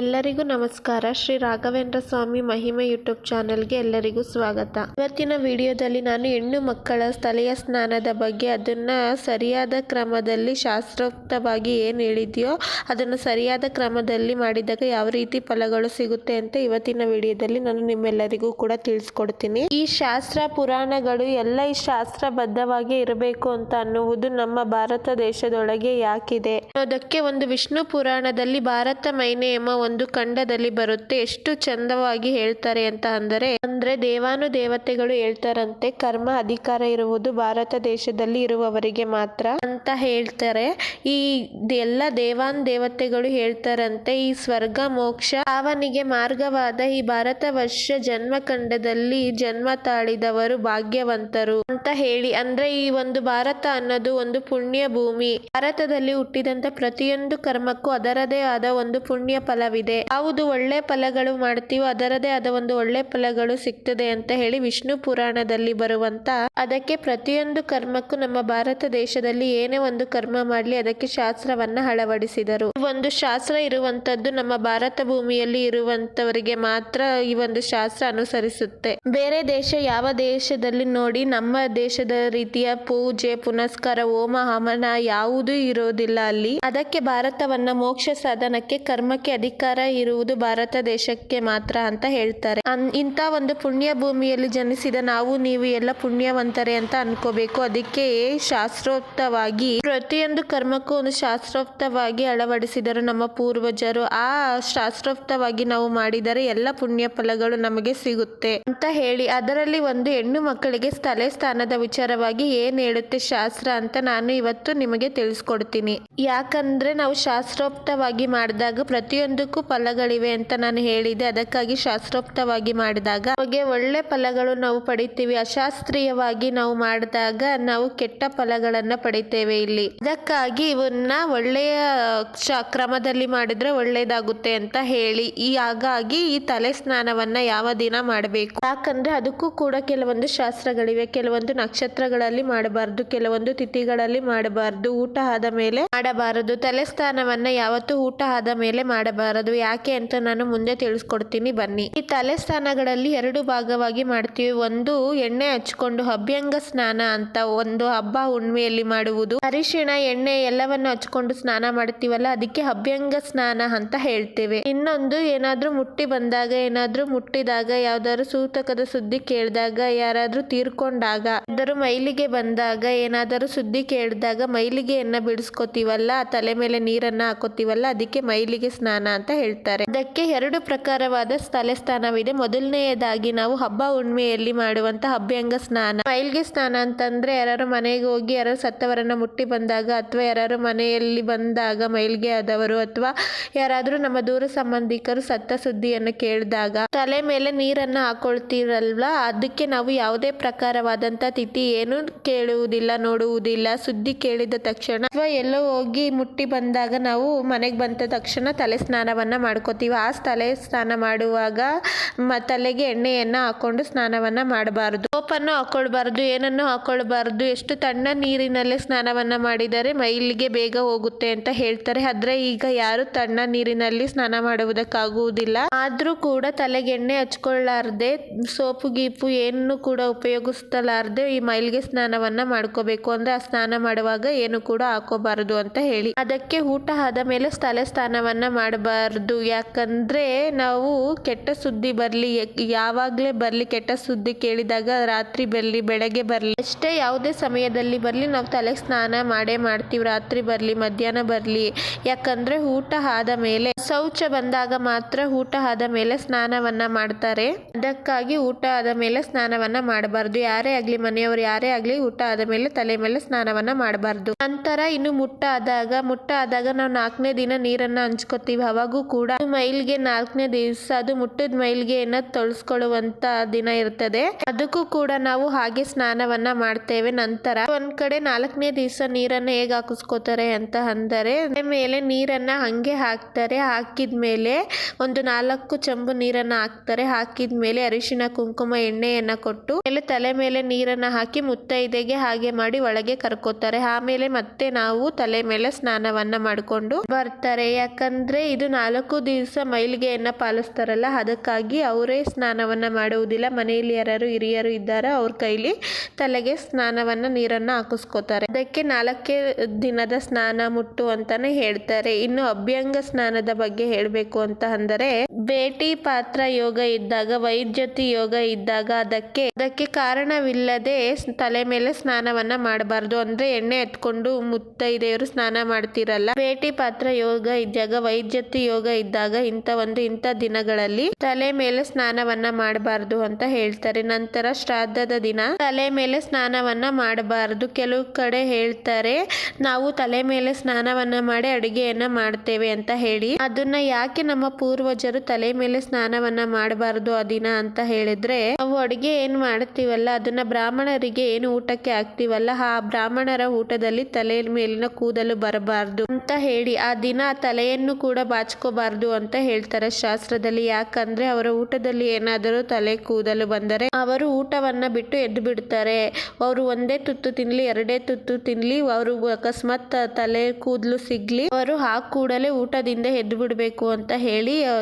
ಎಲ್ಲರಿಗೂ ನಮಸ್ಕಾರ. ಶ್ರೀ ರಾಘವೇಂದ್ರ ಸ್ವಾಮಿ ಮಹಿಮೆ ಯೂಟ್ಯೂಬ್ ಚಾನೆಲ್ಗೆ ಎಲ್ಲರಿಗೂ ಸ್ವಾಗತ. ಇವತ್ತಿನ ವಿಡಿಯೋದಲ್ಲಿ ನಾನು ಹೆಣ್ಣು ಮಕ್ಕಳ ಸ್ಥಳೀಯ ಸ್ನಾನದ ಬಗ್ಗೆ, ಅದನ್ನ ಸರಿಯಾದ ಕ್ರಮದಲ್ಲಿ ಶಾಸ್ತ್ರೋಕ್ತವಾಗಿ ಏನು ಹೇಳಿದೆಯೋ, ಅದನ್ನು ಸರಿಯಾದ ಕ್ರಮದಲ್ಲಿ ಮಾಡಿದಾಗ ಯಾವ ರೀತಿ ಫಲಗಳು ಸಿಗುತ್ತೆ ಅಂತ ಇವತ್ತಿನ ವಿಡಿಯೋದಲ್ಲಿ ನಾನು ನಿಮ್ಮೆಲ್ಲರಿಗೂ ಕೂಡ ತಿಳಿಸ್ಕೊಡ್ತೀನಿ. ಈ ಶಾಸ್ತ್ರ ಪುರಾಣಗಳು ಎಲ್ಲ ಈ ಶಾಸ್ತ್ರಬದ್ಧವಾಗಿ ಇರಬೇಕು ಅಂತ ಅನ್ನುವುದು ನಮ್ಮ ಭಾರತ ದೇಶದೊಳಗೆ ಯಾಕಿದೆ? ಅದಕ್ಕೆ ಒಂದು ವಿಷ್ಣು ಪುರಾಣದಲ್ಲಿ ಭಾರತ ಮೈನೆ ಎಂಬ ಒಂದು ಖಂಡದಲ್ಲಿ ಬರುತ್ತೆ. ಎಷ್ಟು ಚಂದವಾಗಿ ಹೇಳ್ತಾರೆ ಅಂತ ಅಂದರೆ, ಅಂದ್ರೆ ದೇವಾನು ದೇವತೆಗಳು ಹೇಳ್ತಾರಂತೆ, ಕರ್ಮ ಅಧಿಕಾರ ಇರುವುದು ಭಾರತ ದೇಶದಲ್ಲಿ ಇರುವವರಿಗೆ ಮಾತ್ರ ಅಂತ ಹೇಳ್ತಾರೆ. ಈ ಎಲ್ಲ ದೇವಾನ್ ದೇವತೆಗಳು ಹೇಳ್ತಾರಂತೆ, ಈ ಸ್ವರ್ಗ, ಮೋಕ್ಷ ಅವನಿಗೆ ಮಾರ್ಗವಾದ ಈ ಭಾರತ ವರ್ಷ ಜನ್ಮ ಖಂಡದಲ್ಲಿ ಜನ್ಮ ತಾಳಿದವರು ಭಾಗ್ಯವಂತರು ಅಂತ ಹೇಳಿ. ಅಂದ್ರೆ ಈ ಒಂದು ಭಾರತ ಅನ್ನೋದು ಒಂದು ಪುಣ್ಯ ಭೂಮಿ. ಭಾರತದಲ್ಲಿ ಹುಟ್ಟಿದಂತ ಪ್ರತಿಯೊಂದು ಕರ್ಮಕ್ಕೂ ಅದರದೇ ಆದ ಒಂದು ಪುಣ್ಯ ಫಲವಿದೆ ಹೌದು, ಒಳ್ಳೆ ಫಲಗಳು ಮಾಡ್ತೀವೋ, ಅದರದೇ ಆದ ಒಂದು ಒಳ್ಳೆ ಫಲಗಳು ಸಿಗ್ತದೆ ಅಂತ ಹೇಳಿ ವಿಷ್ಣು ಪುರಾಣದಲ್ಲಿ ಬರುವಂತ ಅದಕ್ಕೆ ಪ್ರತಿಯೊಂದು ಕರ್ಮಕ್ಕೂ ನಮ್ಮ ಭಾರತ ದೇಶದಲ್ಲಿ ಏನೇ ಒಂದು ಕರ್ಮ ಮಾಡ್ಲಿ, ಅದಕ್ಕೆ ಶಾಸ್ತ್ರವನ್ನ ಅಳವಡಿಸಿದರು. ಒಂದು ಶಾಸ್ತ್ರ ಇರುವಂತದ್ದು ನಮ್ಮ ಭಾರತ ಭೂಮಿಯಲ್ಲಿ ಇರುವಂತವರಿಗೆ ಮಾತ್ರ ಈ ಒಂದು ಶಾಸ್ತ್ರ ಅನುಸರಿಸುತ್ತೆ. ಬೇರೆ ದೇಶ, ಯಾವ ದೇಶದಲ್ಲಿ ನೋಡಿ ನಮ್ಮ ದೇಶದ ರೀತಿಯ ಪೂಜೆ, ಪುನಸ್ಕಾರ, ಹೋಮ, ಹವನ ಯಾವುದೂ ಇರೋದಿಲ್ಲ ಅಲ್ಲಿ. ಅದಕ್ಕೆ ಭಾರತವನ್ನ ಮೋಕ್ಷ ಸಾಧನಕ್ಕೆ, ಕರ್ಮಕ್ಕೆ ಅಧಿಕಾರ ಇರುವುದು ಭಾರತ ದೇಶಕ್ಕೆ ಮಾತ್ರ ಅಂತ ಹೇಳ್ತಾರೆ. ಇಂಥ ಒಂದು ಪುಣ್ಯ ಭೂಮಿಯಲ್ಲಿ ಜನಿಸಿದ ನಾವು, ನೀವು ಎಲ್ಲ ಪುಣ್ಯವಂತರೇ ಅಂತ ಅನ್ಕೋಬೇಕು. ಅದಕ್ಕೆ ಶಾಸ್ತ್ರೋಕ್ತವಾಗಿ ಪ್ರತಿಯೊಂದು ಕರ್ಮಕ್ಕೂ ಒಂದು ಶಾಸ್ತ್ರೋಕ್ತವಾಗಿ ಅಳವಡಿಸಿದರು ನಮ್ಮ ಪೂರ್ವಜರು. ಆ ಶಾಸ್ತ್ರೋಕ್ತವಾಗಿ ನಾವು ಮಾಡಿದರೆ ಎಲ್ಲ ಪುಣ್ಯ ಫಲಗಳು ನಮಗೆ ಸಿಗುತ್ತೆ ಅಂತ ಹೇಳಿ, ಅದರಲ್ಲಿ ಒಂದು ಹೆಣ್ಣು ಮಕ್ಕಳಿಗೆ ಸ್ಥಳ ಸ್ಥಾನದ ವಿಚಾರವಾಗಿ ಏನ್ ಹೇಳುತ್ತೆ ಶಾಸ್ತ್ರ ಅಂತ ನಾನು ಇವತ್ತು ನಿಮಗೆ ತಿಳಿಸ್ಕೊಡ್ತೀನಿ. ಯಾಕಂದ್ರೆ ನಾವು ಶಾಸ್ತ್ರೋಕ್ತವಾಗಿ ಮಾಡಿದಾಗ ಪ್ರತಿಯೊಂದಕ್ಕೂ ಫಲಗಳಿವೆ ಅಂತ ನಾನು ಹೇಳಿದೆ ಅದಕ್ಕಾಗಿ ಶಾಸ್ತ್ರೋಕ್ತವಾಗಿ ಮಾಡಿದಾಗ ನಮಗೆ ಒಳ್ಳೆ ಫಲಗಳು ನಾವು ಪಡಿತೀವಿ. ಅಶಾಸ್ತ್ರೀಯವಾಗಿ ನಾವು ಮಾಡಿದಾಗ ನಾವು ಕೆಟ್ಟ ಫಲಗಳನ್ನು ಪಡಿತೇವೆ ಇಲ್ಲಿ. ಅದಕ್ಕಾಗಿ ಇವನ್ನ ಒಳ್ಳೆಯ ಕ್ರಮದಲ್ಲಿ ಮಾಡಿದ್ರೆ ಒಳ್ಳೆಯದಾಗುತ್ತೆ ಅಂತ ಹೇಳಿ. ಈ ಹಾಗಾಗಿ ಈ ತಲೆ ಸ್ನಾನವನ್ನ ಯಾವ ದಿನ ಮಾಡಬೇಕು? ಯಾಕಂದ್ರೆ ಅದಕ್ಕೂ ಕೂಡ ಕೆಲವೊಂದು ಶಾಸ್ತ್ರಗಳಿವೆ. ಕೆಲವೊಂದು ನಕ್ಷತ್ರಗಳಲ್ಲಿ ಮಾಡಬಾರ್ದು. ಕೆಲವೊಂದು ತಿಥಿಗಳಲ್ಲಿ ಮಾಡಬಾರ್ದು. ಊಟ ಆದ ಮೇಲೆ ಮಾಡಬಾರದು. ತಲೆ ಯಾವತ್ತು ಊಟ ಆದ ಮೇಲೆ ಮಾಡಬಾರದು. ಯಾಕೆ ಅಂತ ನಾನು ಮುಂದೆ ತಿಳಿಸ್ಕೊಡ್ತೀನಿ. ಬನ್ನಿ. ಈ ತಲೆ ಸ್ನಾನಗಳಲ್ಲಿ ಎರಡು ಭಾಗವಾಗಿ ಮಾಡ್ತೀವಿ. ಒಂದು ಎಣ್ಣೆ ಹಚ್ಕೊಂಡು ಅಭ್ಯಂಗ ಸ್ನಾನ ಅಂತ ಒಂದು ಹಬ್ಬ ಹುಣ್ಣಿಮೆಯಲ್ಲಿ ಮಾಡುವುದು. ಅರಿಶಿಣ, ಎಣ್ಣೆ ಎಲ್ಲವನ್ನು ಹಚ್ಕೊಂಡು ಸ್ನಾನ ಮಾಡ್ತೀವಲ್ಲ, ಅದಕ್ಕೆ ಅಭ್ಯಂಗ ಸ್ನಾನ ಅಂತ ಹೇಳ್ತೇವೆ. ಇನ್ನೊಂದು ಏನಾದ್ರೂ ಮುಟ್ಟಿ ಬಂದಾಗ, ಏನಾದ್ರೂ ಮುಟ್ಟಿದಾಗ, ಯಾವ್ದಾದ್ರು ಸೂತಕದ ಸುದ್ದಿ ಕೇಳಿದಾಗ, ಯಾರಾದ್ರೂ ತೀರ್ಕೊಂಡಾಗ ಯಾವ್ದಾದ್ರು ಮೈಲಿಗೆ ಬಂದಾಗ, ಏನಾದರೂ ಸುದ್ದಿ ಕೇಳಿದಾಗ ಮೈಲಿಗೆಯನ್ನ ಬಿಡಿಸ್ಕೊತೀವಲ್ಲ ತಲೆ ಮೇಲೆ ನೀರನ್ನ ಹಾಕೋತೀವಲ್ಲ ಅದಕ್ಕೆ ಮೈಲಿಗೆ ಸ್ನಾನ ಅಂತ ಹೇಳ್ತಾರೆ. ಅದಕ್ಕೆ ಎರಡು ಪ್ರಕಾರವಾದ ತಲೆ ಸ್ನಾನವಿದೆ ಮೊದಲನೆಯದಾಗಿ ನಾವು ಹಬ್ಬ ಹುಣ್ಣಿಮೆಯಲ್ಲಿ ಮಾಡುವಂತ ಅಭ್ಯಂಗ ಸ್ನಾನ. ಮೈಲಿಗೆ ಸ್ನಾನ ಅಂತಂದ್ರೆ ಯಾರು ಮನೆಗೆ ಹೋಗಿ ಯಾರು ಸತ್ತವರನ್ನ ಮುಟ್ಟಿ ಬಂದಾಗ ಅಥವಾ ಯಾರು ಮನೆಯಲ್ಲಿ ಬಂದಾಗ ಮೈಲಿಗೆ ಆದವರು ಅಥವಾ ಯಾರಾದ್ರೂ ನಮ್ಮ ದೂರ ಸಂಬಂಧಿಕರು ಸತ್ತ ಸುದ್ದಿಯನ್ನು ಕೇಳಿದಾಗ ತಲೆ ಮೇಲೆ ನೀರನ್ನ ಹಾಕೊಳ್ತೀರಲ್ವಾ? ಅದಕ್ಕೆ ನಾವು ಯಾವುದೇ ಪ್ರಕಾರವಾದಂತ ತಿಥಿ ಏನು ಕೇಳುವುದಿಲ್ಲ, ನೋಡುವುದಿಲ್ಲ. ಸುದ್ದಿ ಕೇಳಿದ ತಕ್ಷಣ ಅಥವಾ ಎಲ್ಲೋ ಮುಟ್ಟಿ ಬಂದಾಗ ನಾವು ಮನೆಗೆ ಬಂದ ತಕ್ಷಣ ತಲೆ ಸ್ನಾನವನ್ನ ಮಾಡ್ಕೋತೀವಿ. ಆ ತಲೆ ಸ್ನಾನ ಮಾಡುವಾಗ ಮ ತಲೆಗೆ ಎಣ್ಣೆಯನ್ನು ಹಾಕೊಂಡು ಸ್ನಾನವನ್ನ ಮಾಡಬಾರ್ದು. ಸೋಪನ್ನು ಹಾಕೊಳ್ಬಾರ್ದು, ಏನನ್ನು ಹಾಕೊಳ್ಬಾರ್ದು, ಎಷ್ಟು ತಣ್ಣ ನೀರಿನಲ್ಲೇ ಸ್ನಾನವನ್ನ ಮಾಡಿದರೆ ಮೈಲಿಗೆ ಬೇಗ ಹೋಗುತ್ತೆ ಅಂತ ಹೇಳ್ತಾರೆ. ಆದರೆ ಈಗ ಯಾರು ತಣ್ಣ ನೀರಿನಲ್ಲಿ ಸ್ನಾನ ಮಾಡುವುದಕ್ಕಾಗುವುದಿಲ್ಲ. ಆದರೂ ಕೂಡ ತಲೆಗೆ ಎಣ್ಣೆ ಹಚ್ಕೊಳ್ಳಾರ್ದೆ, ಸೋಪು ಗೀಪು ಏನು ಕೂಡ ಉಪಯೋಗಿಸ್ತಲಾರ್ದೆ ಈ ಮೈಲಿಗೆ ಸ್ನಾನವನ್ನ ಮಾಡ್ಕೋಬೇಕು. ಅಂದ್ರೆ ಆ ಸ್ನಾನ ಮಾಡುವಾಗ ಏನು ಕೂಡ ಹಾಕೋಬಾರದು ಅಂತ ಹೇಳಿ. ಅದಕ್ಕೆ ಊಟ ಆದ ಮೇಲೆ ತಲೆ ಸ್ನಾನವನ್ನ ಮಾಡಬಾರ್ದು. ಯಾಕಂದ್ರೆ ನಾವು ಕೆಟ್ಟ ಸುದ್ದಿ ಬರ್ಲಿ, ಯಾವಾಗ್ಲೇ ಬರ್ಲಿ ಕೆಟ್ಟ ಸುದ್ದಿ ಕೇಳಿದಾಗ ರಾತ್ರಿ ಬರ್ಲಿ, ಬೆಳಗ್ಗೆ ಬರ್ಲಿ ಅಷ್ಟೇ ಯಾವುದೇ ಸಮಯದಲ್ಲಿ ಬರ್ಲಿ ನಾವು ತಲೆ ಸ್ನಾನ ಮಾಡೇ ಮಾಡ್ತೀವಿ. ರಾತ್ರಿ ಬರ್ಲಿ, ಮಧ್ಯಾಹ್ನ ಬರ್ಲಿ. ಯಾಕಂದ್ರೆ ಊಟ ಆದ ಮೇಲೆ, ಶೌಚ ಬಂದಾಗ ಮಾತ್ರ ಊಟ ಆದ ಮೇಲೆ ಸ್ನಾನವನ್ನ ಮಾಡ್ತಾರೆ. ಅದಕ್ಕಾಗಿ ಊಟ ಆದ ಮೇಲೆ ಸ್ನಾನವನ್ನ ಮಾಡಬಾರ್ದು. ಯಾರೇ ಆಗ್ಲಿ ಮನೆಯವರು ಯಾರೇ ಆಗ್ಲಿ ಊಟ ಆದ ಮೇಲೆ ತಲೆ ಮೇಲೆ ಸ್ನಾನವನ್ನ ಮಾಡಬಾರ್ದು. ನಂತರ ಇನ್ನು ಮುಟ್ಟ ಆದಾಗ ಮುಟ್ಟ ಆದಾಗ ನಾವು ನಾಲ್ಕನೇ ದಿನ ನೀರನ್ನ ಹಂಚ್ಕೋತೀವಿ. ಅವಾಗೂ ಕೂಡ ಮೈಲ್ಗೆ ನಾಲ್ಕನೇ ದಿವಸ, ಅದು ಮುಟ್ಟಿದ ಏನ ತೊಳಸ್ಕೊಳ್ಳುವಂತ ದಿನ ಇರ್ತದೆ. ಅದಕ್ಕೂ ಕೂಡ ನಾವು ಹಾಗೆ ಸ್ನಾನವನ್ನ ಮಾಡ್ತೇವೆ. ನಂತರ ಒಂದ್ ಕಡೆ ನಾಲ್ಕನೇ ದಿವಸ ನೀರನ್ನ ಹೇಗ್ ಹಾಕಿಸ್ಕೋತಾರೆ ಅಂತ ಅಂದರೆ ಮೇಲೆ ನೀರನ್ನ ಹಂಗೆ ಹಾಕ್ತಾರೆ. ಹಾಕಿದ್ಮೇಲೆ ಒಂದು ನಾಲ್ಕು ಚಂಬು ನೀರನ್ನ ಹಾಕ್ತಾರೆ. ಹಾಕಿದ್ಮೇಲೆ ಅರಿಶಿನ ಕುಂಕುಮ, ಎಣ್ಣೆಯನ್ನ ಕೊಟ್ಟು ಮೇಲೆ ತಲೆ ಮೇಲೆ ನೀರನ್ನ ಹಾಕಿ ಮುತ್ತೈದೆಗೆ ಹಾಗೆ ಮಾಡಿ ಒಳಗೆ ಕರ್ಕೋತಾರೆ. ಆಮೇಲೆ ಮತ್ತೆ ನಾವು ತಲೆ ಸ್ನಾನವನ್ನ ಮಾಡಿಕೊಂಡು ಬರ್ತಾರೆ. ಯಾಕಂದ್ರೆ ಇದು ನಾಲ್ಕು ದಿವಸ ಮೈಲಿಗೆಯನ್ನ ಪಾಲಿಸ್ತಾರಲ್ಲ, ಅದಕ್ಕಾಗಿ ಅವರೇ ಸ್ನಾನವನ್ನ ಮಾಡುವುದಿಲ್ಲ. ಮನೆಯಲ್ಲಿ ಯಾರು ಹಿರಿಯರು ಇದ್ದಾರ ಅವ್ರ ಕೈಲಿ ತಲೆಗೆ ಸ್ನಾನವನ್ನ ನೀರನ್ನ ಹಾಕಿಸ್ಕೋತಾರೆ. ಅದಕ್ಕೆ ನಾಲ್ಕೇ ದಿನದ ಸ್ನಾನ ಮುಟ್ಟು ಅಂತಾನೆ ಹೇಳ್ತಾರೆ. ಇನ್ನು ಅಭ್ಯಂಗ ಸ್ನಾನದ ಬಗ್ಗೆ ಹೇಳಬೇಕು ಅಂತ ಅಂದರೆ ಭೇಟಿ ಪಾತ್ರ ಯೋಗ ಇದ್ದಾಗ, ವೈದ್ಯತಿ ಯೋಗ ಇದ್ದಾಗ ಅದಕ್ಕೆ ಅದಕ್ಕೆ ಕಾರಣವಿಲ್ಲದೆ ತಲೆ ಮೇಲೆ ಸ್ನಾನವನ್ನ ಮಾಡಬಾರ್ದು. ಅಂದ್ರೆ ಎಣ್ಣೆ ಎತ್ಕೊಂಡು ಮುತ್ತೈದೆಯರು ಸ್ನಾನ ಮಾಡ್ತಿರಲ್ಲ. ಭೇಟಿ ಪಾತ್ರ ಯೋಗ ಇದ್ದಾಗ, ವೈದ್ಯತಿ ಯೋಗ ಇದ್ದಾಗ ಇಂಥ ಒಂದು ಇಂಥ ದಿನಗಳಲ್ಲಿ ತಲೆ ಮೇಲೆ ಸ್ನಾನವನ್ನ ಮಾಡಬಾರ್ದು ಅಂತ ಹೇಳ್ತಾರೆ. ನಂತರ ಶ್ರಾದ್ದದ ದಿನ, ತಲೆ ಮೇಲೆ ಸ್ನಾನವನ್ನ ಮಾಡಬಾರ್ದು. ಕೆಲವು ಕಡೆ ಹೇಳ್ತಾರೆ, ನಾವು ತಲೆ ಮೇಲೆ ಸ್ನಾನವನ್ನ ಮಾಡಿ ಅಡುಗೆಯನ್ನ ಮಾಡ್ತೇವೆ ಅಂತ ಹೇಳಿ. ಅದನ್ನ ಯಾಕೆ ನಮ್ಮ ಪೂರ್ವಜರು ತಲೆ ಮೇಲೆ ಸ್ನಾನವನ್ನ ಮಾಡಬಾರ್ದು ಆ ದಿನ ಅಂತ ಹೇಳಿದ್ರೆ ನಾವು ಅಡುಗೆ ಏನ್ ಮಾಡ್ತೀವಲ್ಲ ಅದನ್ನ ಬ್ರಾಹ್ಮಣರಿಗೆ ಏನು ಊಟಕ್ಕೆ ಹಾಕ್ತಿವಲ್ಲ ಆ ಬ್ರಾಹ್ಮಣರ ಊಟದಲ್ಲಿ ತಲೆ ಮೇಲಿನ ಕೂದಲು ಬರಬಾರ್ದು ಅಂತ ಹೇಳಿ ಆ ದಿನ ತಲೆಯನ್ನು ಕೂಡ ಬಾಚ್ಕೋಬಾರ್ದು ಅಂತ ಹೇಳ್ತಾರೆ ಶಾಸ್ತ್ರದಲ್ಲಿ. ಯಾಕಂದ್ರೆ ಅವರ ಊಟದಲ್ಲಿ ಏನಾದರೂ ತಲೆ ಕೂದಲು ಬಂದರೆ ಅವರು ಊಟವನ್ನ ಬಿಟ್ಟು ಎದ್ದು ಬಿಡ್ತಾರೆ. ಅವರು ಒಂದೇ ತುತ್ತು ತಿನ್ಲಿ ಎರಡೇ ತುತ್ತು ತಿನ್ಲಿ ಅವರು ಅಕಸ್ಮಾತ್ ತಲೆ ಕೂದಲು ಸಿಗ್ಲಿ ಅವರು ಆ ಕೂಡಲೇ ಊಟದಿಂದ ಎದ್ದು ಬಿಡಬೇಕು ಅಂತ ಹೇಳಿ ಆ,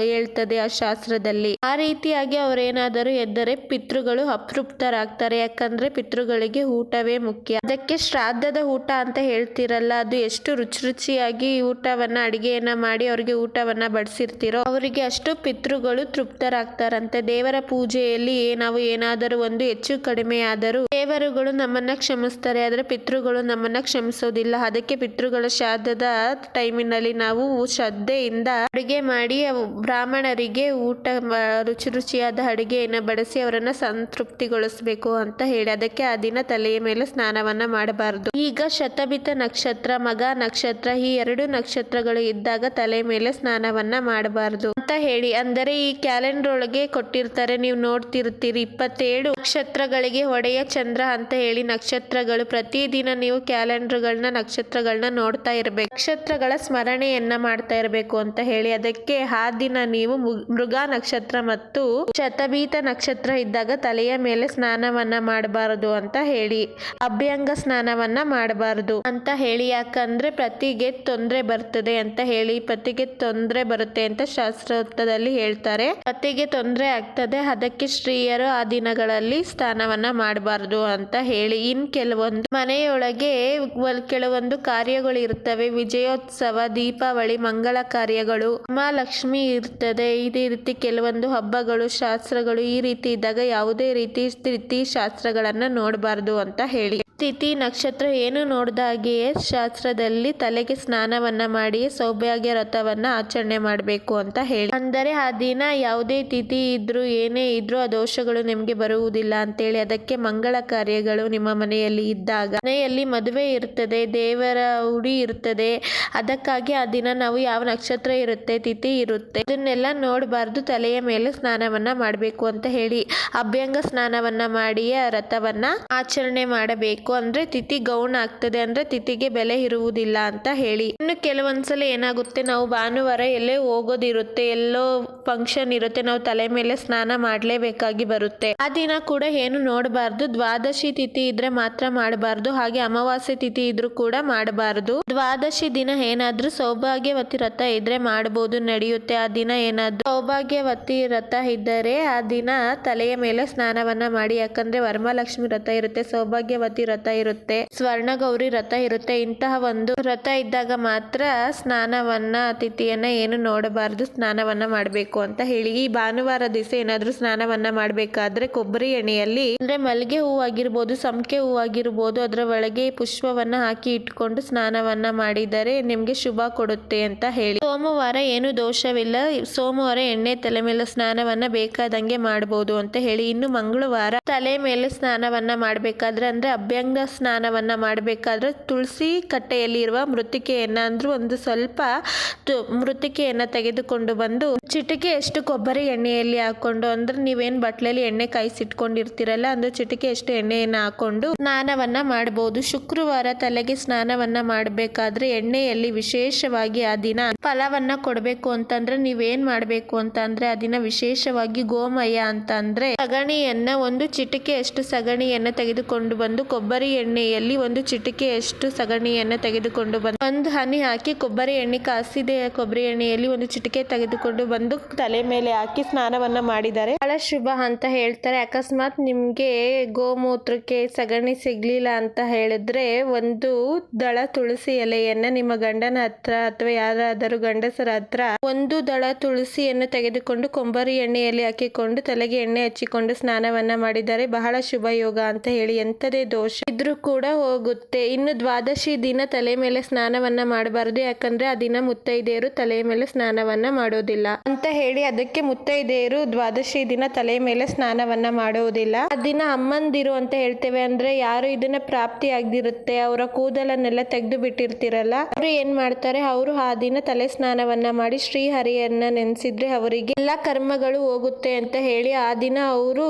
ಹೇಳ್ತದೆ ಆ ಶಾಸ್ತ್ರದಲ್ಲಿ. ಆ ರೀತಿಯಾಗಿ ಅವರೇನಾದರೂ ಎದ್ದರೆ ಪಿತೃಗಳು ಅತೃಪ್ತರಾಗ್ತಾರೆ. ಯಾಕಂದ್ರೆ ಪಿತೃಗಳಿಗೆ ಊಟವೇ ಮುಖ್ಯ. ಅದಕ್ಕೆ ಶ್ರಾದ್ದದ ಊಟ ಅಂತ ಹೇಳ್ತಿರಲ್ಲ, ಅದು ಎಷ್ಟು ರುಚಿ ರುಚಿಯಾಗಿ ಊಟವನ್ನ, ಅಡಿಗೆಯನ್ನ ಮಾಡಿ ಅವರಿಗೆ ಊಟವನ್ನ ಬಡಿಸಿರ್ತಿರೋ, ಅವರಿಗೆ ಅಷ್ಟು ಪಿತೃಗಳು ತೃಪ್ತರಾಗ್ತಾರಂತೆ. ದೇವರ ಪೂಜೆಯಲ್ಲಿ ನಾವು ಏನಾದರೂ ಒಂದು ಹೆಚ್ಚು ಕಡಿಮೆ ಆದರೂ ದೇವರುಗಳು ನಮ್ಮನ್ನ ಕ್ಷಮಿಸ್ತಾರೆ, ಆದ್ರೆ ಪಿತೃಗಳು ನಮ್ಮನ್ನ ಕ್ಷಮಿಸೋದಿಲ್ಲ. ಅದಕ್ಕೆ ಪಿತೃಗಳ ಶ್ರಾದ್ದದ ಟೈಮಿನಲ್ಲಿ ನಾವು ಶ್ರದ್ಧೆಯಿಂದ ಅಡುಗೆ ಮಾಡಿ, ಅವು ಬ್ರಾಹ್ಮಣರಿಗೆ ಊಟ ರುಚಿ ರುಚಿಯಾದ ಅಡುಗೆಯನ್ನು ಬಡಿಸಿ ಅವರನ್ನು ಸಂತೃಪ್ತಿಗೊಳಿಸಬೇಕು ಅಂತ ಹೇಳಿ ಅದಕ್ಕೆ ಆ ದಿನ ತಲೆಯ ಮೇಲೆ ಸ್ನಾನವನ್ನ ಮಾಡಬಾರದು. ಈಗ ಶತಬಿತ ನಕ್ಷತ್ರ, ಮಗ ನಕ್ಷತ್ರ, ಈ ಎರಡು ನಕ್ಷತ್ರಗಳು ಇದ್ದಾಗ ತಲೆ ಮೇಲೆ ಸ್ನಾನವನ್ನ ಮಾಡಬಾರದು ಅಂತ ಹೇಳಿ. ಅಂದರೆ ಈ ಕ್ಯಾಲೆಂಡರ್ ಒಳಗೆ ಕೊಟ್ಟಿರ್ತಾರೆ, ನೀವು ನೋಡ್ತಿರ್ತೀರಿ, ಇಪ್ಪತ್ತೇಳು ನಕ್ಷತ್ರಗಳಿಗೆ ಒಡೆಯ ಚಂದ್ರ ಅಂತ ಹೇಳಿ ನಕ್ಷತ್ರಗಳು. ಪ್ರತಿದಿನ ನೀವು ಕ್ಯಾಲೆಂಡರ್ಗಳನ್ನ, ನಕ್ಷತ್ರಗಳನ್ನ ನೋಡ್ತಾ ಇರಬೇಕು. ನಕ್ಷತ್ರಗಳ ಸ್ಮರಣೆಯನ್ನ ಮಾಡ್ತಾ ಇರಬೇಕು ಅಂತ ಹೇಳಿ. ಅದಕ್ಕೆ ಆ ದಿನ ನೀವು ಮೃಗ ನಕ್ಷತ್ರ ಮತ್ತು ಶತಬೀತ ನಕ್ಷತ್ರ ಇದ್ದಾಗ ತಲೆಯ ಮೇಲೆ ಸ್ನಾನವನ್ನ ಮಾಡಬಾರದು ಅಂತ ಹೇಳಿ. ಅಭ್ಯಂಗ ಸ್ನಾನವನ್ನ ಮಾಡಬಾರದು ಅಂತ ಹೇಳಿ. ಯಾಕಂದ್ರೆ ಪತಿಗೆ ತೊಂದರೆ ಬರ್ತದೆ ಅಂತ ಹೇಳಿ. ಪತಿಗೆ ತೊಂದರೆ ಬರುತ್ತೆ ಅಂತ ಶಾಸ್ತ್ರೋಕ್ತದಲ್ಲಿ ಹೇಳ್ತಾರೆ. ಪತಿಗೆ ತೊಂದರೆ ಆಗ್ತದೆ. ಅದಕ್ಕೆ ಸ್ತ್ರೀಯರು ಆ ದಿನಗಳಲ್ಲಿ ಸ್ನಾನವನ್ನ ಮಾಡಬಾರದು ಅಂತ ಹೇಳಿ. ಇನ್ ಕೆಲವೊಂದು ಮನೆಯೊಳಗೆ ಕೆಲವೊಂದು ಕಾರ್ಯಗಳು ಇರ್ತವೆ. ವಿಜಯೋತ್ಸವ, ದೀಪಾವಳಿ, ಮಂಗಳ ಕಾರ್ಯಗಳು ಮಹಾಲಕ್ಷ್ಮಿ ಇರ್ತದೆ. ಇದೇ ರೀತಿ ಕೆಲವೊಂದು ಹಬ್ಬಗಳು, ಶಾಸ್ತ್ರಗಳು ಈ ರೀತಿ ಇದ್ದಾಗ ಯಾವುದೇ ರೀತಿ ಸ್ಥಿತಿ ಶಾಸ್ತ್ರಗಳನ್ನು ನೋಡಬಾರ್ದು ಅಂತ ಹೇಳಿ. ತಿಥಿ ನಕ್ಷತ್ರ ಏನು ನೋಡ್ದಾಗೆಯೇ ಶಾಸ್ತ್ರದಲ್ಲಿ ತಲೆಗೆ ಸ್ನಾನವನ್ನ ಮಾಡಿ, ಸೌಭಾಗ್ಯ ವ್ರತವನ್ನ ಆಚರಣೆ ಮಾಡಬೇಕು ಅಂತ ಹೇಳಿ. ಅಂದರೆ ಆ ದಿನ ಯಾವುದೇ ತಿಥಿ ಇದ್ರೂ ಏನೇ ಇದ್ರೂ ಆ ದೋಷಗಳು ನಿಮಗೆ ಬರುವುದಿಲ್ಲ ಅಂತೇಳಿ ಅದಕ್ಕೆ ಮಂಗಳ ಕಾರ್ಯಗಳು ನಿಮ್ಮ ಮನೆಯಲ್ಲಿ ಇದ್ದಾಗ. ಮನೆಯಲ್ಲಿ ಮದುವೆ ಇರ್ತದೆ, ದೇವರ ಉಡಿ ಇರ್ತದೆ. ಅದಕ್ಕಾಗಿ ಆ ದಿನ ನಾವು ಯಾವ ನಕ್ಷತ್ರ ಇರುತ್ತೆ, ತಿಥಿ ಇರುತ್ತೆ, ಇದನ್ನೆಲ್ಲ ನೋಡಬಾರ್ದು, ತಲೆಯ ಮೇಲೆ ಸ್ನಾನವನ್ನ ಮಾಡಬೇಕು ಅಂತ ಹೇಳಿ. ಅಭ್ಯಂಗ ಸ್ನಾನವನ್ನ ಮಾಡಿ ಆ ವ್ರತವನ್ನ ಆಚರಣೆ ಮಾಡಬೇಕು ಅಂದ್ರೆ ತಿಥಿ ಗೌಣ ಆಗ್ತದೆ, ಅಂದ್ರೆ ತಿಥಿಗೆ ಬೆಲೆ ಇರುವುದಿಲ್ಲ ಅಂತ ಹೇಳಿ. ಇನ್ನು ಕೆಲವೊಂದ್ಸಲ ಏನಾಗುತ್ತೆ, ನಾವು ಭಾನುವಾರ ಎಲ್ಲೇ ಹೋಗೋದಿರುತ್ತೆ, ಎಲ್ಲೋ ಫಂಕ್ಷನ್ ಇರುತ್ತೆ, ನಾವು ತಲೆ ಮೇಲೆ ಸ್ನಾನ ಮಾಡಲೇಬೇಕಾಗಿ ಬರುತ್ತೆ. ಆ ದಿನ ಕೂಡ ಏನು ನೋಡಬಾರ್ದು, ದ್ವಾದಶಿ ತಿಥಿ ಇದ್ರೆ ಮಾತ್ರ ಮಾಡಬಾರ್ದು, ಹಾಗೆ ಅಮಾವಾಸ್ಯೆ ತಿಥಿ ಇದ್ರೂ ಕೂಡ ಮಾಡಬಾರ್ದು. ದ್ವಾದಶಿ ದಿನ ಏನಾದ್ರೂ ಸೌಭಾಗ್ಯವತಿ ರಥ ಇದ್ರೆ ಮಾಡಬಹುದು ನಡೆಯುತ್ತೆ. ಆ ದಿನ ಏನಾದ್ರೂ ಸೌಭಾಗ್ಯವತಿ ವ್ರತ ಇದ್ದರೆ ಆ ದಿನ ತಲೆಯ ಮೇಲೆ ಸ್ನಾನವನ್ನ ಮಾಡಿ. ಯಾಕಂದ್ರೆ ವರಮಹಾಲಕ್ಷ್ಮಿ ವ್ರತ ಇರುತ್ತೆ, ಸೌಭಾಗ್ಯವತಿ ವ್ರತ ಇರುತ್ತೆ ಸ್ವರ್ಣ ಗೌರಿ ವ್ರತ ಇರುತ್ತೆ. ಇಂತಹ ಒಂದು ವ್ರತ ಇದ್ದಾಗ ಮಾತ್ರ ಸ್ನಾನವನ್ನ, ಅತಿಥಿಯನ್ನ ಏನು ನೋಡಬಾರದು, ಸ್ನಾನವನ್ನ ಮಾಡಬೇಕು ಅಂತ ಹೇಳಿ. ಈ ಭಾನುವಾರ ದಿವಸ ಏನಾದ್ರೂ ಸ್ನಾನವನ್ನ ಮಾಡಬೇಕಾದ್ರೆ ಕೊಬ್ಬರಿ ಎಣ್ಣೆಯಲ್ಲಿ, ಅಂದ್ರೆ ಮಲ್ಲಿಗೆ ಹೂ ಆಗಿರ್ಬೋದು ಸಂಕೆ ಹೂ ಆಗಿರ್ಬೋದು, ಅದರ ಒಳಗೆ ಪುಷ್ಪವನ್ನ ಹಾಕಿ ಇಟ್ಕೊಂಡು ಸ್ನಾನವನ್ನ ಮಾಡಿದರೆ ನಿಮ್ಗೆ ಶುಭ ಕೊಡುತ್ತೆ ಅಂತ ಹೇಳಿ. ಸೋಮವಾರ ಏನು ದೋಷವಿಲ್ಲ. ಸೋಮವಾರ ಎಣ್ಣೆ ತಲೆ ಮೇಲೆ ಸ್ನಾನವನ್ನ ಬೇಕಾದಂಗೆ ಮಾಡಬಹುದು ಅಂತ ಹೇಳಿ ಇನ್ನು ಮಂಗಳವಾರ ತಲೆ ಮೇಲೆ ಸ್ನಾನವನ್ನ ಮಾಡಬೇಕಾದ್ರೆ ಅಂದ್ರೆ ಅಭ್ಯಂಗ ಸ್ನಾನವನ್ನ ಮಾಡಬೇಕಾದ್ರೆ ತುಳಸಿ ಕಟ್ಟೆಯಲ್ಲಿ ಇರುವ ಮೃತ್ತಿಕೆಯನ್ನ ಅಂದ್ರೆ ಒಂದು ಸ್ವಲ್ಪ ಮೃತಿಕೆಯನ್ನ ಮೃತ್ತಿಕೆಯನ್ನ ತೆಗೆದುಕೊಂಡು ಬಂದು ಚಿಟಿಕೆಯಷ್ಟು ಕೊಬ್ಬರಿ ಎಣ್ಣೆಯಲ್ಲಿ ಹಾಕೊಂಡು ಅಂದ್ರೆ ನೀವೇನ್ ಬಟ್ಲಲ್ಲಿ ಎಣ್ಣೆ ಕಾಯಿಸಿಟ್ಕೊಂಡಿರ್ತೀರಲ್ಲ ಅಂದ್ರೆ ಚಿಟಿಕೆಯಷ್ಟು ಎಣ್ಣೆಯನ್ನ ಹಾಕೊಂಡು ಸ್ನಾನವನ್ನ ಮಾಡಬಹುದು ಶುಕ್ರವಾರ ತಲೆಗೆ ಸ್ನಾನವನ್ನ ಮಾಡಬೇಕಾದ್ರೆ ಎಣ್ಣೆಯಲ್ಲಿ ವಿಶೇಷವಾಗಿ ಆ ದಿನ ಫಲವನ್ನ ಕೊಡಬೇಕು ಅಂತಂದ್ರೆ ನೀವೇನ್ ಮಾಡಬೇಕು ಅಂತ ಅಂದ್ರೆ ಆ ದಿನ ವಿಶೇಷವಾಗಿ ಗೋಮಯ ಅಂತ ಅಂದ್ರೆ ಸಗಣಿಯನ್ನ ಒಂದು ಚಿಟಿಕೆಯಷ್ಟು ಸಗಣಿಯನ್ನ ತೆಗೆದುಕೊಂಡು ಬಂದು ಕೊಬ್ಬರಿ ಎಣ್ಣೆಯಲ್ಲಿ ಒಂದು ಚಿಟಿಕೆಯಷ್ಟು ಸಗಣಿಯನ್ನು ತೆಗೆದುಕೊಂಡು ಬಂದು ಒಂದು ಹನಿ ಹಾಕಿ ಕೊಬ್ಬರಿ ಎಣ್ಣೆ ಕಾಸಿದೆ. ಕೊಬ್ಬರಿ ಎಣ್ಣೆಯಲ್ಲಿ ಒಂದು ಚಿಟಿಕೆ ತೆಗೆದುಕೊಂಡು ಬಂದು ತಲೆ ಮೇಲೆ ಹಾಕಿ ಸ್ನಾನವನ್ನ ಮಾಡಿದ್ದಾರೆ. ಬಹಳ ಶುಭ ಅಂತ ಹೇಳ್ತಾರೆ. ಅಕಸ್ಮಾತ್ ನಿಮ್ಗೆ ಗೋಮೂತ್ರಕ್ಕೆ ಸಗಣಿ ಸಿಗ್ಲಿಲ್ಲ ಅಂತ ಹೇಳಿದ್ರೆ ಒಂದು ದಳ ತುಳಸಿ ಎಲೆಯನ್ನ ನಿಮ್ಮ ಗಂಡನ ಹತ್ರ ಅಥವಾ ಯಾರಾದರೂ ಗಂಡಸರ ಹತ್ರ ಒಂದು ದಳ ತುಳಸಿಯನ್ನು ತೆಗೆದುಕೊಂಡು ಕೊಂಬರಿ ಎಣ್ಣೆಯಲ್ಲಿ ಹಾಕಿಕೊಂಡು ತಲೆಗೆ ಎಣ್ಣೆ ಹಚ್ಚಿಕೊಂಡು ಸ್ನಾನವನ್ನ ಮಾಡಿದರೆ ಬಹಳ ಶುಭ ಯೋಗ ಅಂತ ಹೇಳಿ ಎಂತದೇ ದೋಷ ಇದ್ರೂ ಕೂಡ ಹೋಗುತ್ತೆ. ಇನ್ನು ದ್ವಾದಶಿ ದಿನ ತಲೆ ಮೇಲೆ ಸ್ನಾನವನ್ನ ಮಾಡಬಾರದು. ಯಾಕಂದ್ರೆ ಆ ದಿನ ಮುತ್ತೈದೆಯರು ತಲೆ ಮೇಲೆ ಸ್ನಾನವನ್ನ ಮಾಡೋದಿಲ್ಲ ಅಂತ ಹೇಳಿ ಅದಕ್ಕೆ ಮುತ್ತೈದೆಯರು ದ್ವಾದಶಿ ದಿನ ತಲೆ ಮೇಲೆ ಸ್ನಾನವನ್ನ ಮಾಡುವುದಿಲ್ಲ ಆ ದಿನ ಅಮ್ಮಂದಿರು ಅಂತ ಹೇಳ್ತೇವೆ ಅಂದ್ರೆ ಯಾರು ಇದನ್ನ ಪ್ರಾಪ್ತಿ ಆಗದಿರುತ್ತೆ, ಅವರ ಕೂದಲನ್ನೆಲ್ಲ ತೆಗೆದು ಬಿಟ್ಟಿರ್ತಿರಲ್ಲ, ಅವರು ಏನ್ ಮಾಡ್ತಾರೆ? ಅವರು ಆ ದಿನ ತಲೆ ಸ್ನಾನವನ್ನ ಮಾಡಿ ಶ್ರೀ ಹರಿಯನ್ನ ನೆನೆಸಿದ್ರೆ ಅವರಿಗೆ ಎಲ್ಲ ಕರ್ಮಗಳು ಹೋಗುತ್ತೆ ಅಂತ ಹೇಳಿ ಆ ದಿನ ಅವರು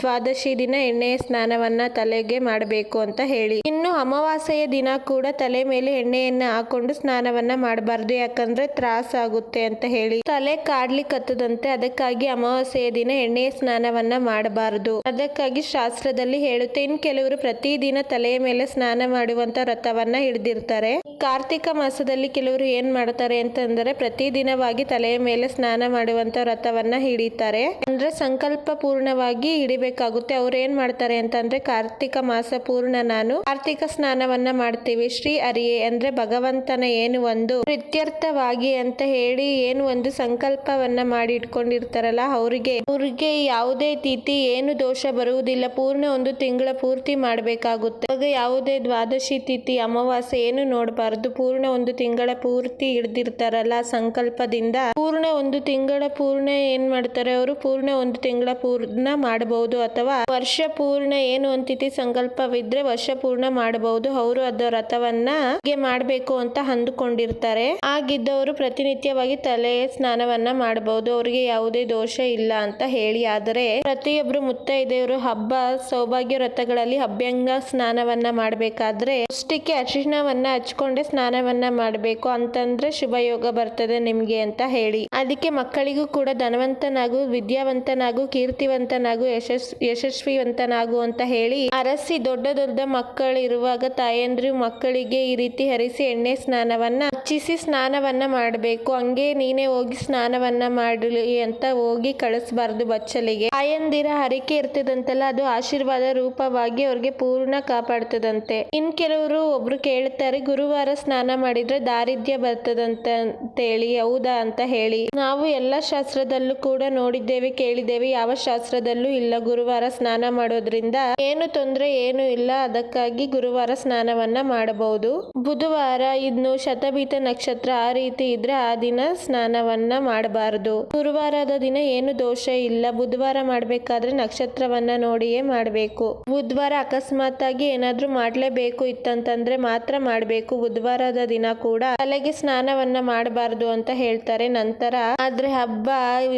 ದ್ವಾದಶಿ ದಿನ ಎಣ್ಣೆ ಸ್ನಾನವನ್ನ ತಲೆಗೆ ಮಾಡಬೇಕು ಅಂತ ಹೇಳಿ. ಇನ್ನು ಅಮಾವಾಸ್ಯೆಯ ದಿನ ಕೂಡ ತಲೆ ಮೇಲೆ ಎಣ್ಣೆಯನ್ನ ಹಾಕೊಂಡು ಸ್ನಾನವನ್ನ ಮಾಡಬಾರ್ದು, ಯಾಕಂದ್ರೆ ತ್ರಾಸ ಆಗುತ್ತೆ ಅಂತ ಹೇಳಿ. ತಲೆ ಕಾಡ್ಲಿಕ್ಕತ್ತದಂತೆ ಅದಕ್ಕಾಗಿ ಅಮಾವಾಸ್ಯೆಯ ದಿನ ಎಣ್ಣೆಯ ಸ್ನಾನವನ್ನ ಮಾಡಬಾರದು. ಅದಕ್ಕಾಗಿ ಶಾಸ್ತ್ರದಲ್ಲಿ ಹೇಳುತ್ತೆ ಇನ್ ಕೆಲವರು ಪ್ರತಿದಿನ ತಲೆಯ ಮೇಲೆ ಸ್ನಾನ ಮಾಡುವಂತ ವ್ರತವನ್ನ ಹಿಡಿದಿರ್ತಾರೆ. ಕಾರ್ತಿಕ ಮಾಸದಲ್ಲಿ ಕೆಲವರು ಏನ್ ಮಾಡ್ತಾರೆ ಅಂತಂದ್ರೆ ಪ್ರತಿದಿನವಾಗಿ ತಲೆಯ ಮೇಲೆ ಸ್ನಾನ ಮಾಡುವಂತ ವ್ರತವನ್ನ ಹಿಡಿತಾರೆ. ಅಂದ್ರೆ ಸಂಕಲ್ಪ ಪೂರ್ಣವಾಗಿ ಹಿಡಿಬೇಕಾಗುತ್ತೆ. ಅವ್ರು ಏನ್ ಮಾಡ್ತಾರೆ ಅಂತಂದ್ರೆ ಕಾರ್ತಿಕ ಮಾಸ ಪೂರ್ಣ ನಾನು ಕಾರ್ತಿಕ ಸ್ನಾನವನ್ನ ಮಾಡ್ತೀವಿ. ಶ್ರೀ ಅರಿಯೇ ಅಂದ್ರೆ ಭಗವಂತನ ಏನು ಒಂದು ಪ್ರತ್ಯರ್ಥವಾಗಿ ಅಂತ ಹೇಳಿ ಏನು ಒಂದು ಸಂಕಲ್ಪವನ್ನ ಮಾಡಿ ಇಟ್ಕೊಂಡಿರ್ತಾರಲ್ಲ ಅವ್ರಿಗೆ. ಅವ್ರಿಗೆ ಯಾವುದೇ ತಿಥಿ ಏನು ದೋಷ ಬರುವುದಿಲ್ಲ. ಪೂರ್ಣ ಒಂದು ತಿಂಗಳ ಪೂರ್ತಿ ಮಾಡ್ಬೇಕಾಗುತ್ತೆ. ಆಗ ಯಾವುದೇ ದ್ವಾದಶಿ ತಿಥಿ, ಅಮಾವಾಸ್ಯೆ ಏನು ನೋಡಬಾರದು. ಪೂರ್ಣ ಒಂದು ತಿಂಗಳ ಪೂರ್ತಿ ಹಿಡ್ದಿರ್ತಾರಲ್ಲ ಸಂಕಲ್ಪದಿಂದ. ಪೂರ್ಣ ಒಂದು ತಿಂಗಳ ಪೂರ್ಣ ಏನ್ ಮಾಡ್ತಾರೆ ಅವರು? ಪೂರ್ಣ ಒಂದು ತಿಂಗಳ ಪೂರ್ಣ ಮಾಡಬಹುದು ಅಥವಾ ವರ್ಷ ಪೂರ್ಣ ಏನು ಅಂತಿತಿ ಸಂಕಲ್ಪವಿದ್ರೆ ವರ್ಷ ಪೂರ್ಣ ಮಾಡಬಹುದು ಅವರು ಅದರ ವ್ರತವನ್ನ ಹೀಗೆ ಮಾಡಬೇಕು ಅಂತ ಅಂದುಕೊಂಡಿರ್ತಾರೆ. ಆಗಿದ್ದವರು ಪ್ರತಿನಿತ್ಯವಾಗಿ ತಲೆ ಸ್ನಾನವನ್ನ ಮಾಡಬಹುದು ಅವರಿಗೆ ಯಾವುದೇ ದೋಷ ಇಲ್ಲ ಅಂತ ಹೇಳಿ. ಆದರೆ ಪ್ರತಿಯೊಬ್ರು ಮುತ್ತೈದೆಯವರು ಹಬ್ಬ, ಸೌಭಾಗ್ಯ ವ್ರತಗಳಲ್ಲಿ ಅಭ್ಯಂಗ ಸ್ನಾನವನ್ನ ಮಾಡಬೇಕಾದ್ರೆ ಅಷ್ಟಕ್ಕೆ ಅರಿಶಿಣವನ್ನ ಹಚ್ಕೊಂಡೆ ಸ್ನಾನವನ್ನ ಮಾಡಬೇಕು. ಅಂತಂದ್ರೆ ಶುಭಯೋಗ ಬರ್ತದೆ ನಿಮ್ಗೆ ಅಂತ ಹೇಳಿ. ಅದಕ್ಕೆ ಮಕ್ಕಳಿಗೂ ಕೂಡ ಧನವಂತನಾಗು, ವಿದ್ಯಾವಂತನಾಗು, ಕೀರ್ತಿವಂತನಾಗು, ಯಶಸ್, ಯಶಸ್ವಿವಂತನಾಗು ಅಂತ ಹೇಳಿ ಅರಸಿ ದೊಡ್ಡ ದೊಡ್ಡ ಮಕ್ಕಳಿರುವಾಗ ತಾಯಂದ್ರು ಮಕ್ಕಳಿಗೆ ಈ ರೀತಿ ಹರಿಸಿ ಎಣ್ಣೆ ಸ್ನಾನವನ್ನ ಹಚ್ಚಿಸಿ ಸ್ನಾನವನ್ನ ಮಾಡಬೇಕು. ಹಂಗೆ ನೀನೇ ಹೋಗಿ ಸ್ನಾನವನ್ನ ಮಾಡಲಿ ಅಂತ ಹೋಗಿ ಕಳಿಸಬಾರ್ದು ಬಚ್ಚಲಿಗೆ. ತಾಯಂದಿರ ಹರಿಕೆ ಇರ್ತದಂತಲ್ಲ, ಅದು ಆಶೀರ್ವಾದ ರೂಪವಾಗಿ ಅವ್ರಿಗೆ ಪೂರ್ಣ ಕಾಪಾಡ್ತದಂತೆ. ಇನ್ ಕೆಲವರು ಒಬ್ರು ಕೇಳ್ತಾರೆ, ಗುರುವಾರ ಸ್ನಾನ ಮಾಡಿದ್ರೆ ದಾರಿದ್ರ್ಯ ಬರ್ತದಂತ ಅಂತೇಳಿ ಹೌದಾ ಅಂತ ಹೇಳಿ. ನಾವು ಎಲ್ಲ ಶಾಸ್ತ್ರದಲ್ಲೂ ಕೂಡ ನೋಡಿದ್ದೇವೆ, ಕೇಳಿದ್ದೇವೆ. ಯಾವ ಶಾಸ್ತ್ರದಲ್ಲೂ ಇಲ್ಲ. ಗುರುವಾರ ಸ್ನಾನ ಮಾಡೋದ್ರಿಂದ ಏನು ತೊಂದ್ರೆ, ಏನು ಇಲ್ಲ. ಅದಕ್ಕಾಗಿ ಗುರುವಾರ ಸ್ನಾನವನ್ನ ಮಾಡಬಹುದು. ಬುಧವಾರ ಇನ್ನು ಶತಬೀತ ನಕ್ಷತ್ರ ಆ ರೀತಿ ಇದ್ರೆ ಆ ದಿನ ಸ್ನಾನವನ್ನ ಮಾಡಬಾರದು. ಗುರುವಾರದ ದಿನ ಏನು ದೋಷ ಇಲ್ಲ. ಬುಧವಾರ ಮಾಡ್ಬೇಕಾದ್ರೆ ನಕ್ಷತ್ರವನ್ನ ನೋಡಿಯೇ ಮಾಡಬೇಕು. ಬುಧವಾರ ಅಕಸ್ಮಾತ್ ಆಗಿ ಏನಾದ್ರೂ ಮಾಡ್ಲೇಬೇಕು ಇತ್ತಂತಂದ್ರೆ ಮಾತ್ರ ಮಾಡಬೇಕು. ಬುಧವಾರದ ದಿನ ಕೂಡ ತಲೆಗೆ ಸ್ನಾನವನ್ನ ಮಾಡಬಾರದು ಅಂತ ಹೇಳ್ತಾರೆ. ನಂತರ ಆದ್ರೆ ಹಬ್ಬ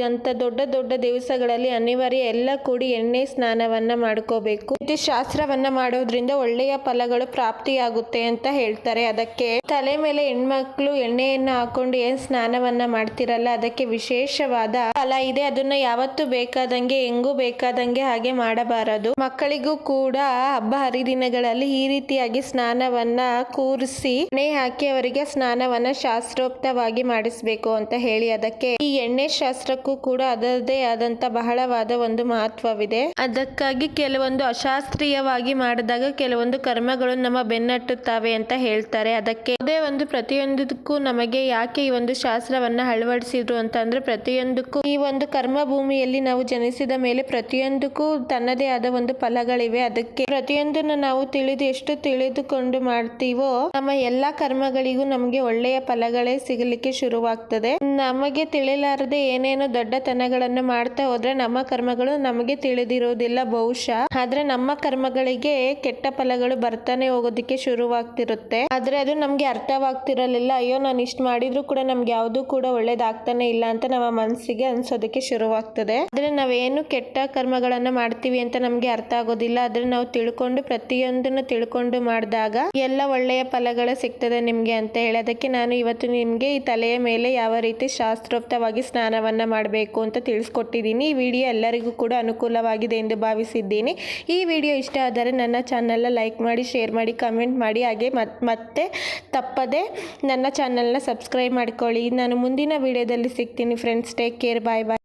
ಅಂತ ದೊಡ್ಡ ದೊಡ್ಡ ದಿವಸಗಳಲ್ಲಿ ಅನಿವಾರ್ಯ ಎಲ್ಲ ಕೂಡಿ ಎಣ್ಣೆ ಸ್ನಾನವನ್ನ ಮಾಡ್ಕೋಬೇಕು. ಇದು ಶಾಸ್ತ್ರವನ್ನ ಮಾಡೋದ್ರಿಂದ ಒಳ್ಳೆಯ ಫಲಗಳು ಪ್ರಾಪ್ತಿಯಾಗುತ್ತೆ ಅಂತ ಹೇಳ್ತಾರೆ. ಅದಕ್ಕೆ ತಲೆ ಮೇಲೆ ಹೆಣ್ಮಕ್ಳು ಎಣ್ಣೆಯನ್ನ ಹಾಕೊಂಡು ಏನ್ ಸ್ನಾನವನ್ನ ಮಾಡ್ತಿರಲ್ಲ, ಅದಕ್ಕೆ ವಿಶೇಷವಾದ ಫಲ ಇದೆ. ಅದನ್ನ ಯಾವತ್ತು ಬೇಕಾದಂಗೆ, ಹೆಂಗೂ ಬೇಕಾದಂಗೆ ಹಾಗೆ ಮಾಡಬಾರದು. ಮಕ್ಕಳಿಗೂ ಕೂಡ ಹಬ್ಬ ಹರಿದಿನಗಳಲ್ಲಿ ಈ ರೀತಿಯಾಗಿ ಸ್ನಾನವನ್ನ ಕೂರಿಸಿ, ಎಣ್ಣೆ ಹಾಕಿ ಅವರಿಗೆ ಸ್ನಾನವನ್ನ ಶಾಸ್ತ್ರೋಕ್ತವಾಗಿ ಮಾಡಿಸ್ಬೇಕು ಅಂತ ಹೇಳಿ. ಅದಕ್ಕೆ ಈ ಎಣ್ಣೆ ಶಾಸ್ತ್ರಕ್ಕೂ ಕೂಡ ಅದರದೇ ಆದಂತ ಬಹಳವಾದ ಒಂದು ಮಹತ್ವವಿದೆ. ಅದಕ್ಕಾಗಿ ಕೆಲವೊಂದು ಅಶಾಸ್ತ್ರೀಯವಾಗಿ ಮಾಡಿದಾಗ ಕೆಲವೊಂದು ಕರ್ಮಗಳು ನಮ್ಮ ಬೆನ್ನಟ್ಟುತ್ತವೆ ಅಂತ ಹೇಳ್ತಾರೆ. ಅದಕ್ಕೆ ಅದೇ ಒಂದು ಪ್ರತಿಯೊಂದಕ್ಕೂ ನಮಗೆ ಯಾಕೆ ಈ ಒಂದು ಶಾಸ್ತ್ರವನ್ನ ಅಳವಡಿಸಿದ್ರು ಅಂತ ಅಂದ್ರೆ ಪ್ರತಿಯೊಂದಕ್ಕೂ ಈ ಒಂದು ಕರ್ಮ ಭೂಮಿಯಲ್ಲಿ ನಾವು ಜನಿಸಿದ ಮೇಲೆ ಪ್ರತಿಯೊಂದಕ್ಕೂ ತನ್ನದೇ ಆದ ಒಂದು ಫಲಗಳಿವೆ. ಅದಕ್ಕೆ ಪ್ರತಿಯೊಂದನ್ನು ನಾವು ತಿಳಿದು ಎಷ್ಟು ತಿಳಿದುಕೊಂಡು ಮಾಡ್ತೀವೋ ನಮ್ಮ ಎಲ್ಲಾ ಕರ್ಮಗಳಿಗೂ ನಮಗೆ ಒಳ್ಳೆಯ ಫಲಗಳೇ ಸಿಗಲಿಕ್ಕೆ ಶುರುವಾಗ್ತದೆ. ನಮಗೆ ತಿಳಿಲಾರದೆ ಏನೇನೋ ದೊಡ್ಡತನಗಳನ್ನು ಮಾಡ್ತಾ ಹೋದ್ರೆ ನಮ್ಮ ಕರ್ಮಗಳು ನಮಗೆ ತಿಳಿದಿರೋದಿಲ್ಲ ಬಹುಶಃ. ಆದ್ರೆ ನಮ್ಮ ಕರ್ಮಗಳಿಗೆ ಕೆಟ್ಟ ಫಲಗಳು ಬರ್ತಾನೆ ಹೋಗೋದಿಕ್ಕೆ ಶುರುವಾಗ್ತಿರುತ್ತೆ. ಆದ್ರೆ ಅದು ನಮ್ಗೆ ಅರ್ಥವಾಗ್ತಿರಲಿಲ್ಲ. ಅಯ್ಯೋ, ನಾನು ಇಷ್ಟು ಮಾಡಿದ್ರು ಕೂಡ ನಮ್ಗೆ ಯಾವುದು ಕೂಡ ಒಳ್ಳೇದಾಗ್ತಾನೆ ಇಲ್ಲ ಅಂತ ನಮ್ಮ ಮನಸ್ಸಿಗೆ ಅನ್ಸೋದಕ್ಕೆ ಶುರುವಾಗ್ತದೆ. ಆದ್ರೆ ನಾವೇನು ಕೆಟ್ಟ ಕರ್ಮಗಳನ್ನ ಮಾಡ್ತೀವಿ ಅಂತ ನಮ್ಗೆ ಅರ್ಥ ಆಗೋದಿಲ್ಲ. ಆದ್ರೆ ನಾವು ತಿಳ್ಕೊಂಡು ಪ್ರತಿಯೊಂದನ್ನು ತಿಳ್ಕೊಂಡು ಮಾಡಿದಾಗ ಎಲ್ಲ ಒಳ್ಳೆಯ ಫಲಗಳು ಸಿಗ್ತದೆ ನಿಮ್ಗೆ ಅಂತ ಹೇಳಿ. ಅದಕ್ಕೆ ನಾನು ಇವತ್ತು ನಿಮ್ಗೆ ಈ ತಲೆಯ ಮೇಲೆ ಯಾವ ರೀತಿ ಶಾಸ್ತ್ರೋಕ್ತವಾಗಿ ಸ್ನಾನವನ್ನು ಮಾಡಬೇಕು ಅಂತ ತಿಳಿಸ್ಕೊಟ್ಟಿದ್ದೀನಿ. ಈ ವಿಡಿಯೋ ಎಲ್ಲರಿಗೂ ಕೂಡ ಅನುಕೂಲವಾಗಿದೆ ಎಂದು ಭಾವಿಸಿದ್ದೀನಿ. ಈ ವಿಡಿಯೋ ಇಷ್ಟ ಆದರೆ ನನ್ನ ಚಾನಲ್ನ ಲೈಕ್ ಮಾಡಿ ಶೇರ್ ಮಾಡಿ ಕಮೆಂಟ್ ಮಾಡಿ. ಹಾಗೆ ಮತ್, ಮತ್ತೆ ತಪ್ಪದೆ ನನ್ನ ಚಾನಲ್ನ ಸಬ್ಸ್ಕ್ರೈಬ್ ಮಾಡ್ಕೊಳ್ಳಿ. ನಾನು ಮುಂದಿನ ವಿಡಿಯೋದಲ್ಲಿ ಸಿಗ್ತೀನಿ friends take care bye bye